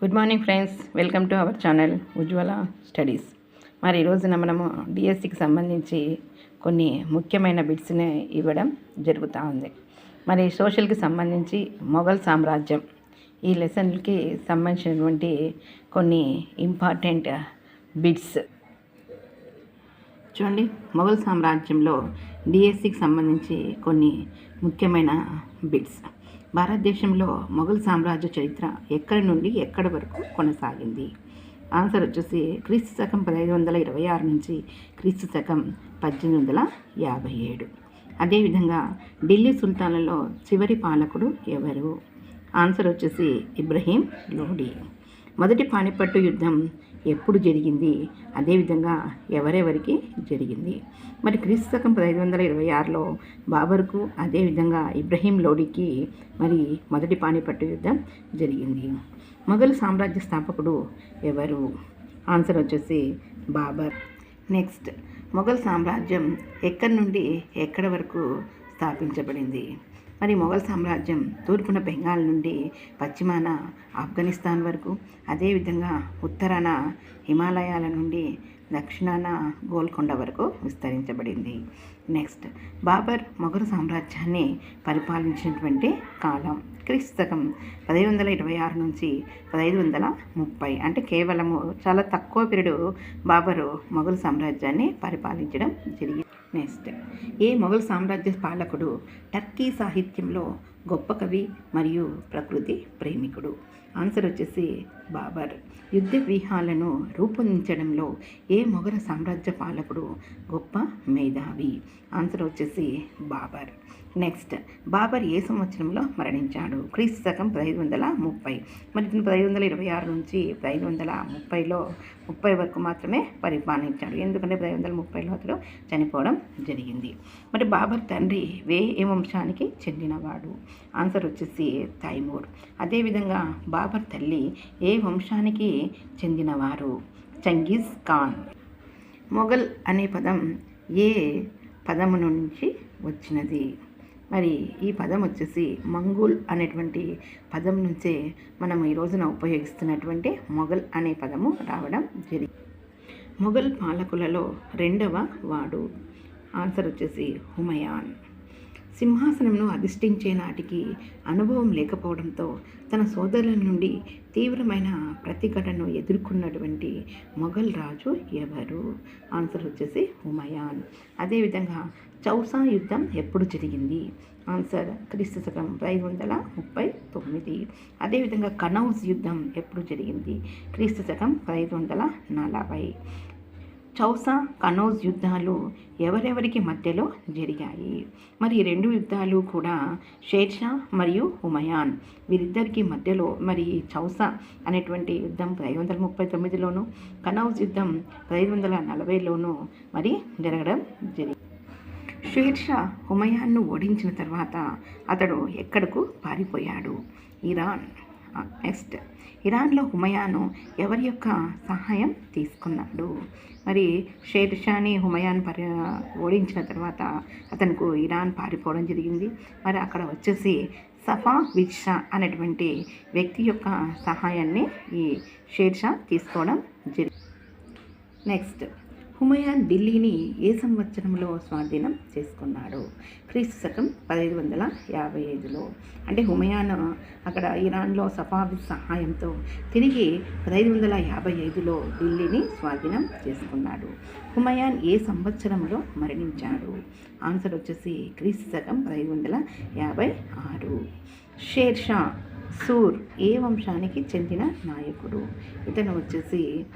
Good morning friends welcome to our channel Ujwala studies. మరి ఈరోజున మనము డిఎస్సికి సంబంధించి కొన్ని ముఖ్యమైన బిట్స్ని ఇవ్వడం జరుగుతూ ఉంది. మరి సోషల్కి సంబంధించి మొఘల్ సామ్రాజ్యం ఈ లెసన్కి సంబంధించినటువంటి కొన్ని ఇంపార్టెంట్ బిట్స్. చూడండి మొఘల్ సామ్రాజ్యంలో డిఎస్సికి సంబంధించి కొన్ని ముఖ్యమైన బిట్స్. భారతదేశంలో మొఘల్ సామ్రాజ్య చరిత్ర ఎక్కడి నుండి ఎక్కడి వరకు కొనసాగింది? ఆన్సర్ వచ్చేసి క్రీస్తు శకం పదహైదు వందల ఇరవై ఆరు నుంచి క్రీస్తు శకం పద్దెనిమిది వందల యాభై ఏడు. అదేవిధంగా ఢిల్లీ సుల్తాన్లలో చివరి పాలకుడు ఎవరు? ఆన్సర్ వచ్చేసి ఇబ్రహీం లోడి. మొదటి పానిపట్టు యుద్ధం ఎప్పుడు జరిగింది? అదేవిధంగా ఎవరెవరికి జరిగింది? మరి క్రీస్తు శకం పదహైదు వందల ఇరవై ఆరులో బాబర్కు అదేవిధంగా ఇబ్రహీం లోడికి మరి మొదటి పానిపట్టు యుద్ధం జరిగింది. మొఘల్ సామ్రాజ్య స్థాపకుడు ఎవరు? ఆన్సర్ వచ్చేసి బాబర్. నెక్స్ట్ మొఘల్ సామ్రాజ్యం ఎక్కడి నుండి ఎక్కడి వరకు స్థాపించబడింది? మరి మొఘల్ సామ్రాజ్యం తూర్పున బెంగాల్ నుండి పశ్చిమాన ఆఫ్ఘనిస్తాన్ వరకు. అదేవిధంగా ఉత్తరాన హిమాలయాల నుండి దక్షిణాన గోల్కొండ వరకు విస్తరించబడింది. నెక్స్ట్ బాబర్ మొఘల్ సామ్రాజ్యాన్ని పరిపాలించినటువంటి కాలం క్రీస్తకం పదహైదు వందల ఇరవై ఆరు నుంచి పదహైదు వందల ముప్పై. అంటే కేవలము చాలా తక్కువ పీరియడ్ బాబరు మొఘల్ సామ్రాజ్యాన్ని పరిపాలించడం జరిగింది నెక్స్ట్ ఏ మొఘల్ సామ్రాజ్య పాలకుడు టర్కీ సాహిత్యంలో గొప్ప కవి మరియు ప్రకృతి ప్రేమికుడు. ఆన్సర్ వచ్చేసి బాబర్. యుద్ధ వ్యూహాలను రూపొందించడంలో ఏ మొఘల సామ్రాజ్య పాలకుడు గొప్ప మేధావి? ఆన్సర్ వచ్చేసి బాబర్. నెక్స్ట్ బాబర్ ఏ సంవత్సరంలో మరణించాడు. క్రీస్తు శకం పదహైదు వందల ముప్పై. మరి ఇతను పదహైదు వందల ఇరవై ఆరు నుంచి పదహైదు వందల ముప్పైలో ముప్పై వరకు మాత్రమే పరిపాలించాడు. ఎందుకంటే పదహైదు వందల ముప్పైలో అతడు చనిపోవడం జరిగింది. మరి బాబర్ తండ్రి వే ఏ వంశానికి చెందినవాడు? ఆన్సర్ వచ్చేసి తైమూర్. అదేవిధంగా బాబర్ తల్లి ఏ వంశానికి చెందినవారు? చంగీజ్ ఖాన్. మొఘల్ అనే పదం ఏ పదము నుంచి వచ్చినది? మరి ఈ పదం వచ్చేసి మంగోల్ అనేటువంటి పదం నుంచే మనం ఈ రోజున ఉపయోగిస్తున్నటువంటి మొఘల్ అనే పదము రావడం జరిగింది. మొఘల్ పాలకులలో రెండవ వాడు. ఆన్సర్ వచ్చేసి హుమయాన్. సింహాసనంను అధిష్ఠించే నాటికి అనుభవం లేకపోవడంతో తన సోదరుల నుండి తీవ్రమైన ప్రతిఘటనను ఎదుర్కొన్నటువంటి మొఘల్ రాజు ఎవరు? ఆన్సర్ వచ్చేసి హుమయాన్. అదేవిధంగా చౌసా యుద్ధం ఎప్పుడు జరిగింది? ఆన్సర్ క్రీస్తు శకం ఐదు వందల ముప్పై తొమ్మిది. అదేవిధంగా కనౌజ్ యుద్ధం ఎప్పుడు జరిగింది? క్రీస్తు శకం ఐదు వందల నలభై. చౌసా కనౌజ్ యుద్ధాలు ఎవరెవరికి మధ్యలో జరిగాయి? మరి ఈ రెండు యుద్ధాలు కూడా షేర్షా మరియు హుమయాన్. వీరిద్దరికి మధ్యలో మరి చౌసా అనేటువంటి యుద్ధం ఐదు వందల ముప్పై తొమ్మిదిలోను కనౌజ్ యుద్ధం ఐదు వందల నలభైలోను మరి జరగడం జరిగింది. షేర్షా హుమయాన్ను ఓడించిన తర్వాత అతడు ఎక్కడకు పారిపోయాడు? ఇరాన్. నెక్స్ట్ ఇరాన్లో హుమయాను ఎవరి యొక్క సహాయం తీసుకున్నాడు? మరి షేర్ షాని హుమయాన్ పరి ఓడించిన తర్వాత అతనికి ఇరాన్ పారిపోవడం జరిగింది. మరి అక్కడ వచ్చేసి సఫా విజ్షా అనేటువంటి వ్యక్తి యొక్క సహాయాన్ని ఈ షేర్షా తీసుకోవడం జరిగింది నెక్స్ట్. హుమయాన్ ఢిల్లీని ఏ సంవత్సరంలో స్వాధీనం చేసుకున్నాడు? క్రీస్తు శకం పదహైదు వందల యాభై ఐదులో. అంటే హుమయాన్ అక్కడ ఇరాన్లో సఫావి సహాయంతో తిరిగి పదహైదు వందల యాభై ఐదులో ఢిల్లీని స్వాధీనం చేసుకున్నాడు. హుమయాన్ ఏ సంవత్సరంలో మరణించాడు? ఆన్సర్ వచ్చేసి క్రీస్తు శకం పదహైదు వందల యాభై ఆరు. షేర్ షా సూర్ ఏ వంశానికి చెందిన నాయకుడు? ఇతను వచ్చేసి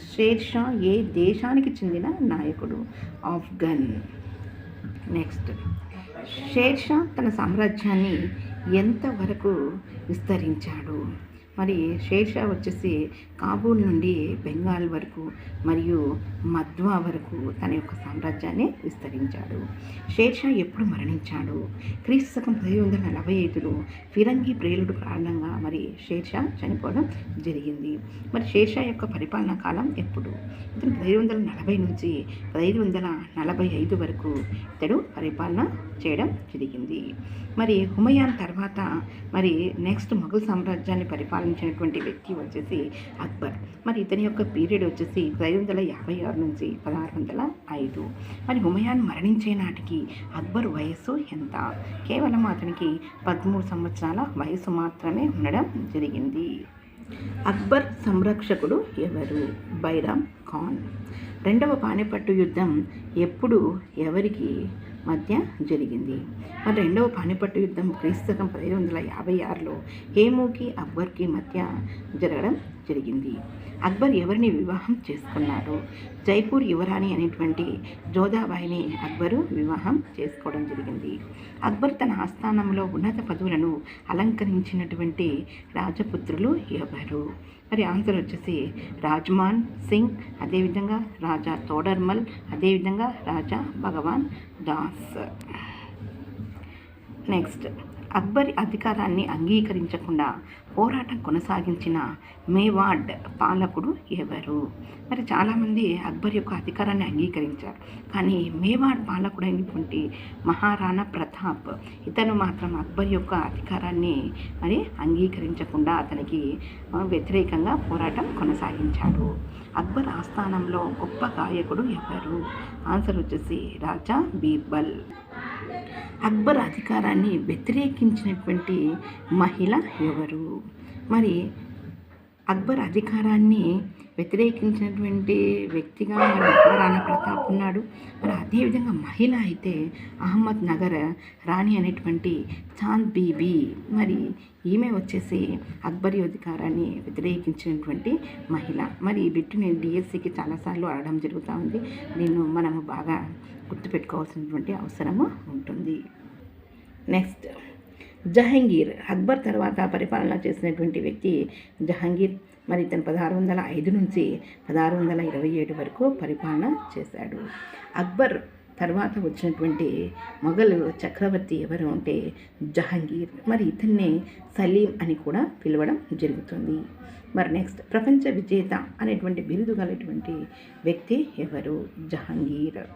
షేర్ షా ఏ దేశానికి చెందిన నాయకుడు? ఆఫ్ఘన్ నెక్స్ట్ షేర్ షా తన సామ్రాజ్యాన్ని ఎంతవరకు విస్తరించాడు? మరి షేర్షా వచ్చేసి కాబూల్ నుండి బెంగాల్ వరకు మరియు మధ్వా వరకు తన యొక్క సామ్రాజ్యాన్ని విస్తరించాడు. షేర్షా ఎప్పుడు మరణించాడు? క్రీస్తు శకం పదిహేను వందల నలభై ఐదులో ఫిరంగి ప్రేలుడు కారణంగా మరి షేర్షా చనిపోవడం జరిగింది. మరి షేర్షా యొక్క పరిపాలనా కాలం ఎప్పుడు? ఇతను పదిహేను వందల నలభై నుంచి పదిహేను వందల నలభై ఐదు వరకు ఇతడు పరిపాలన చేయడం జరిగింది. మరి హుమయాన్ తర్వాత మరి నెక్స్ట్ మొఘల్ సామ్రాజ్యాన్ని పరిపాలన పరిపాలించినటువంటి వ్యక్తి వచ్చేసి అక్బర్. మరి ఇతని యొక్క పీరియడ్ వచ్చేసి ఐదు వందల యాభై ఆరు నుంచి పదహారు వందల ఐదు. మరి హుమయాన్ మరణించే నాటికి అక్బర్ వయస్సు ఎంత? కేవలం అతనికి పదమూడు సంవత్సరాల వయసు మాత్రమే ఉండడం జరిగింది. అక్బర్ సంరక్షకుడు ఎవరు? బైరామ్ ఖాన్. రెండవ పానిపట్టు యుద్ధం ఎప్పుడు ఎవరికి? మధ్య జరిగింది. మరి రెండవ పానిపట్టు యుద్ధం క్రీస్తకం పదిహేను వందల యాభై ఆరులో హేమూకి అక్బర్కి మధ్య జరగడం జరిగింది. అక్బర్ ఎవరిని వివాహం చేసుకున్నాడు? జైపూర్ యువరాణి అనేటువంటి జోధాబాయిని అక్బరు వివాహం చేసుకోవడం జరిగింది. అక్బర్ తన ఆస్థానంలో ఉన్నత పదవులను అలంకరించినటువంటి రాజపుత్రులు ఎవరు? మరి ఆన్సర్ వచ్చేసి రాజ్మాన్ సింగ్ అదేవిధంగా రాజా తోడర్మల్ అదేవిధంగా రాజా భగవాన్ దాస్ నెక్స్ట్ అక్బర్ అధికారాన్ని అంగీకరించకుండా పోరాటం కొనసాగించిన మేవాడ్ పాలకుడు ఎవరు? మరి చాలామంది అక్బర్ యొక్క అధికారాన్ని అంగీకరించారు. కానీ మేవాడ్ పాలకుడైనటువంటి మహారాణా ప్రతాప్ ఇతను మాత్రం అక్బర్ యొక్క అధికారాన్ని మరి అంగీకరించకుండా అతనికి వ్యతిరేకంగా పోరాటం కొనసాగించాడు. అక్బర్ ఆస్థానంలో గొప్ప గాయకుడు ఎవరు? ఆన్సర్ వచ్చేసి రాజా బీర్బల్. అక్బర్ అధికారాన్ని వ్యతిరేకించినటువంటి మహిళ ఎవరు? మరి అక్బర్ అధికారాన్ని వ్యతిరేకించినటువంటి వ్యక్తిగా మరి రాణా ప్రతాప్ ఉన్నాడు. మరి అదేవిధంగా మహిళ అయితే అహ్మద్ నగర్ రాణి అనేటువంటి చాంద్ బీబీ. మరి ఈమె వచ్చేసి అక్బరి అధికారాన్ని వ్యతిరేకించినటువంటి మహిళ. మరి ఈ బిట్టు నేను డిఎస్సికి చాలాసార్లు అడగడం జరుగుతూ ఉంది. నేను మనము బాగా గుర్తుపెట్టుకోవాల్సినటువంటి అవసరము ఉంటుంది. నెక్స్ట్. జహంగీర్ అక్బర్ తర్వాత పరిపాలన చేసినటువంటి వ్యక్తి జహంగీర్. మరి ఇతను పదహారు వందల ఐదు నుంచి పదహారు వందల ఇరవై ఏడు వరకు పరిపాలన చేశాడు. అక్బర్ తర్వాత వచ్చినటువంటి మొఘల్ చక్రవర్తి ఎవరు అంటే జహంగీర్. మరి ఇతన్నే సలీం అని కూడా పిలవడం జరుగుతుంది. మరి నెక్స్ట్ ప్రపంచ విజేత అనేటువంటి బిరుదు గలటువంటి వ్యక్తి ఎవరు? జహంగీర్.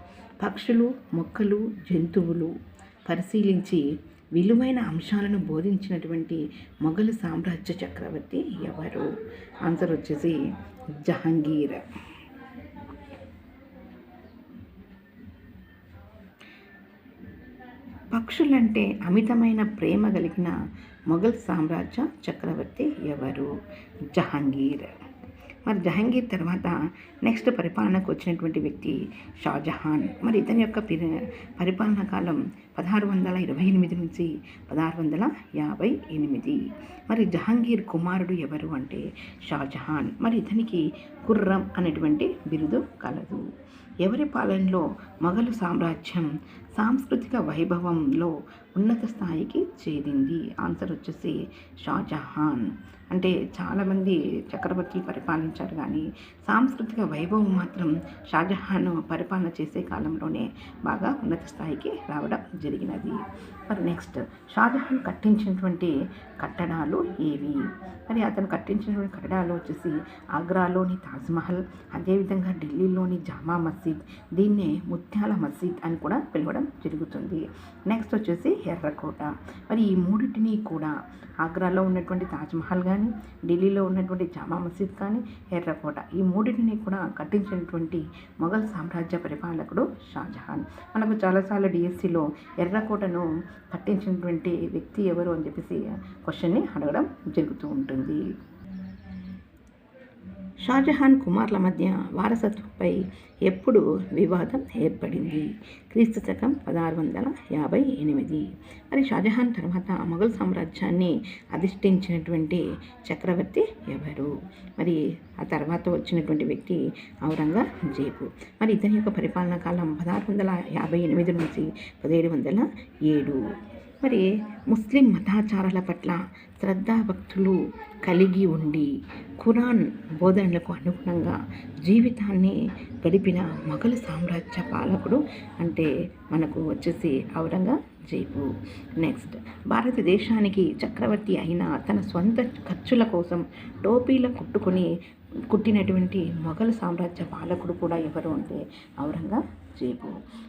పక్షులు మొక్కలు జంతువులు పరిశీలించి విలువైన అంశాలను బోధించినటువంటి మొఘలు సామ్రాజ్య చక్రవర్తి ఎవరు? ఆన్సర్ వచ్చేసి జహంగీర్. పక్షులంటే అమితమైన ప్రేమ కలిగిన మొఘల్ సామ్రాజ్య చక్రవర్తి ఎవరు? జహంగీర్. మరి జహంగీర్ తర్వాత నెక్స్ట్ పరిపాలనకు వచ్చినటువంటి వ్యక్తి షాజహాన్. మరి ఇతని యొక్క పరిపాలనా కాలం పదహారు వందల ఇరవై ఎనిమిది నుంచి పదహారు వందల యాభై ఎనిమిది. మరి జహాంగీర్ కుమారుడు ఎవరు అంటే షాజహాన్. మరి ఇతనికి కుర్రం అనేటువంటి బిరుదు కలదు. ఎవరి పాలనలో మొఘలు సామ్రాజ్యం సాంస్కృతిక వైభవంలో ఉన్నత స్థాయికి చేరింది? ఆన్సర్ వచ్చేసి షాజహాన్. అంటే చాలామంది చక్రవర్తులు పరిపాలించారు కానీ సాంస్కృతిక వైభవం మాత్రం షాజహాన్ పరిపాలన చేసే కాలంలోనే బాగా ఉన్నత స్థాయికి రావడం జరిగినది. మరి నెక్స్ట్ షాజహాన్ కట్టించినటువంటి కట్టడాలు ఏవి? మరి అతను కట్టించినటువంటి కట్టడాలు వచ్చేసి ఆగ్రాలోని తాజ్మహల్ అదేవిధంగా ఢిల్లీలోని జామా మసీద్ దీన్నే ముత్యాల మసీద్ అని కూడా పిలవడం జరుగుతుంది. నెక్స్ట్ వచ్చేసి ఎర్రకోట. మరి ఈ మూడింటిని కూడా ఆగ్రాలో ఉన్నటువంటి తాజ్మహల్ కానీ ఢిల్లీలో ఉన్నటువంటి జామా మసీద్ కానీ ఎర్రకోట ఈ మూడింటిని కూడా కట్టించినటువంటి మొఘల్ సామ్రాజ్య పరిపాలకుడు షాజహాన్. మనకు చాలాసార్లు డిఎస్సిలో ఎర్రకోటను కట్టించినటువంటి వ్యక్తి ఎవరు అని చెప్పేసి క్వశ్చన్ని అడగడం జరుగుతూ ఉంటుంది. షాజహాన్ కుమార్ల మధ్య వారసత్వంపై ఎప్పుడు వివాదం ఏర్పడింది. క్రీస్తు శకం పదహారు వందల యాభై ఎనిమిది. మరి షాజహాన్ తర్వాత మొఘల్ సామ్రాజ్యాన్ని అధిష్ఠించినటువంటి చక్రవర్తి ఎవరు? మరి ఆ తర్వాత వచ్చినటువంటి వ్యక్తి ఔరంగజేబు. మరి ఇతని యొక్క పరిపాలనా కాలం పదహారు వందల యాభై ఎనిమిది నుంచి పదిహేడు వందల ఏడు. మరి ముస్లిం మతాచారాల పట్ల శ్రద్ధాభక్తులు కలిగి ఉండి ఖురాన్ బోధనలకు అనుగుణంగా జీవితాన్ని గడిపిన మొఘలు సామ్రాజ్య పాలకుడు అంటే మనకు వచ్చేసి ఔరంగజేబు. నెక్స్ట్ భారతదేశానికి చక్రవర్తి అయిన తన సొంత ఖర్చుల కోసం టోపీల కుట్టుకొని కుట్టినటువంటి మొఘల్ సామ్రాజ్య పాలకుడు కూడా ఎవరు అంటే ఔరంగజేబు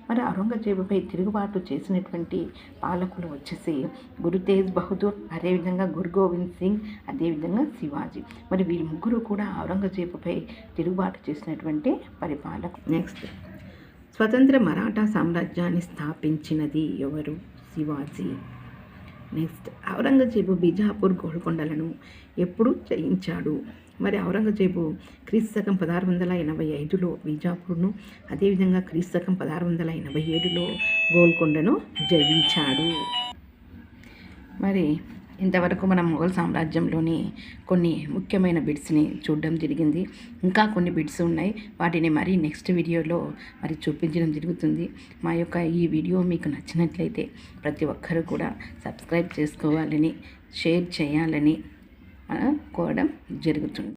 మరి ఔరంగజేబుపై తిరుగుబాటు చేసినటువంటి పాలకులు వచ్చేసి గురు తేజ్ బహదూర్ అదేవిధంగా గురు గోవింద్ సింగ్ అదేవిధంగా శివాజీ. మరి వీరి ముగ్గురు కూడా ఔరంగజేబుపై తిరుగుబాటు చేసినటువంటి పరిపాలకు నెక్స్ట్ స్వతంత్ర మరాఠా సామ్రాజ్యాన్ని స్థాపించినది ఎవరు? శివాజీ. నెక్స్ట్ ఔరంగజేబు బిజాపూర్ గోల్కొండలను ఎప్పుడు జయించాడు. మరి ఔరంగజేబు క్రీస్తకం పదహారు వందల ఎనభై ఐదులో బీజాపూర్ను అదేవిధంగా క్రీస్తకం పదహారు వందల ఎనభై ఏడులో గోల్కొండను జయించాడు. మరి ఇంతవరకు మనం మొఘల్ సామ్రాజ్యంలోని కొన్ని ముఖ్యమైన బిట్స్ని చూడడం జరిగింది. ఇంకా కొన్ని బిట్స్ ఉన్నాయి. వాటిని మరి నెక్స్ట్ వీడియోలో మరి చూపించడం జరుగుతుంది. మా యొక్క ఈ వీడియో మీకు నచ్చినట్లయితే ప్రతి ఒక్కరూ కూడా సబ్స్క్రైబ్ చేసుకోవాలని షేర్ చేయాలని కోరడం జరుగుతుంది.